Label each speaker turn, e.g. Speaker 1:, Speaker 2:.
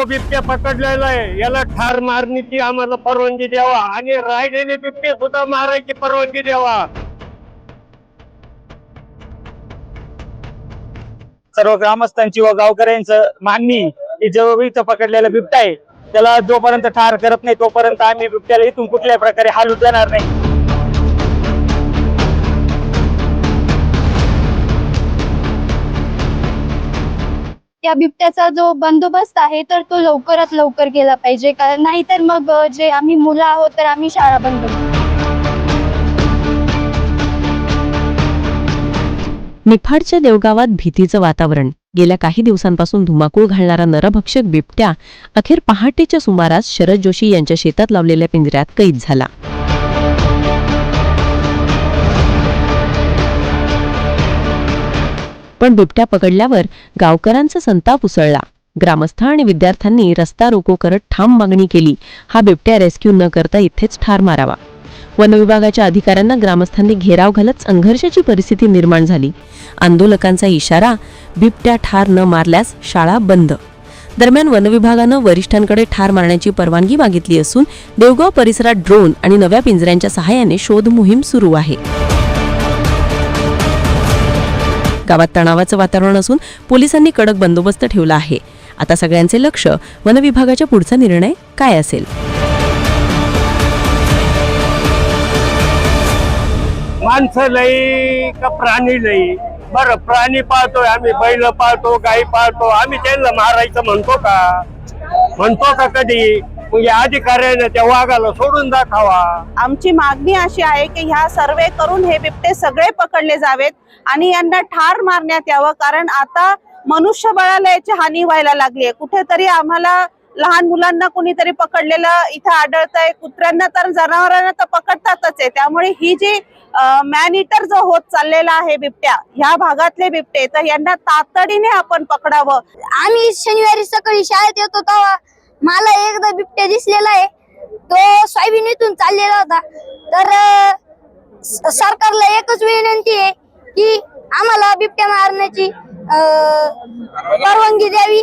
Speaker 1: तो बिबट्या पकडलेला आहे. याला ठार मारण्याची आम्हाला परवानगी द्यावा. आणि राहिलेले बिबटे सुद्धा मारायची परवानगी द्यावा.
Speaker 2: सर्व ग्रामस्थांची व गावकऱ्यांचं मागणी की जो इथं पकडलेला बिबटा आहे त्याला जोपर्यंत ठार करत नाही तोपर्यंत आम्ही बिबट्याला इथून कुठल्याही प्रकारे हालू देणार नाही.
Speaker 3: त्या बिबट्याचा जो बंदोबस्त आहे तर तो लवकरात लवकर केला पाहिजे. कारण नाहीतर मग जे आम्ही मुलं आहोत तर आम्ही शाळा बंद करू.
Speaker 4: निफाडच्या देवगावात भीतीचं वातावरण. गेल्या काही दिवसांपासून धुमाकूळ घालणारा नरभक्षक बिबट्या अखेर पहाटेच्या सुमारास शरद जोशी यांच्या शेतात लावलेल्या पिंजऱ्यात कैद झाला. पण बिबट्या पकडल्यावर गावकऱ्यांचा संताप उसळला. ग्रामस्थ आणि विद्यार्थ्यांनी रस्ता रोको करत ठाम मागणी केली. हा बिबट्या रेस्क्यू न करता इथेच ठार मारावा. वनविभागाच्या अधिकाऱ्यांना ग्रामस्थांनी घेराव घालत संघर्षाची परिस्थिती निर्माण झाली. आंदोलकांचा इशारा बिबट्या ठार न मारल्यास शाळा बंद. दरम्यान वनविभागानं वरिष्ठांकडे ठार मारण्याची परवानगी मागितली असून देवगाव परिसरात ड्रोन आणि नव्या पिंजऱ्यांच्या सहाय्याने शोध मोहीम सुरू आहे. गावात तणावाचं वातावरण असून पोलिसांनी कडक बंदोबस्त ठेवला आहे. आता सगळ्यांचे लक्ष वनविभागाच्या पुढचा निर्णय काय असेल?
Speaker 1: माणसं लई का प्राणी लई? बरं प्राणी पाळतोय आम्ही बैल पाळतो गाई पाळतो आम्ही त्यांना मारायचं म्हणतो का? म्हणतो का कधी? म्हणजे अधिकाऱ्याने त्या वाघाला सोडून दाखवा.
Speaker 5: आमची मागणी अशी आहे की ह्या सर्वे करून हे बिबटे सगळे पकडले जावेत आणि यांना ठार मारण्यात यावं कारण आता मनुष्यबळाला याची हानी व्हायला लागली आहे. कुठेतरी आम्हाला लहान मुलांना कुणीतरी पकडलेलं इथं आढळतंय कुत्र्यांना तर जनावरांना तर पकडतातच आहे. त्यामुळे ही जी मॅन इटर जो होत चाललेला आहे बिबट्या ह्या भागातले बिबटे तर यांना तातडीने आपण पकडावं.
Speaker 3: आम्ही शनिवारी सकाळी शाळेत येतो तेव्हा मला एकदा बिबट्या दिसलेला आहे. तो सोयाबीन इथून चाललेला होता. तर सरकारला एकच विनंती आहे की आम्हाला बिबट्या मारण्याची परवानगी द्यावी.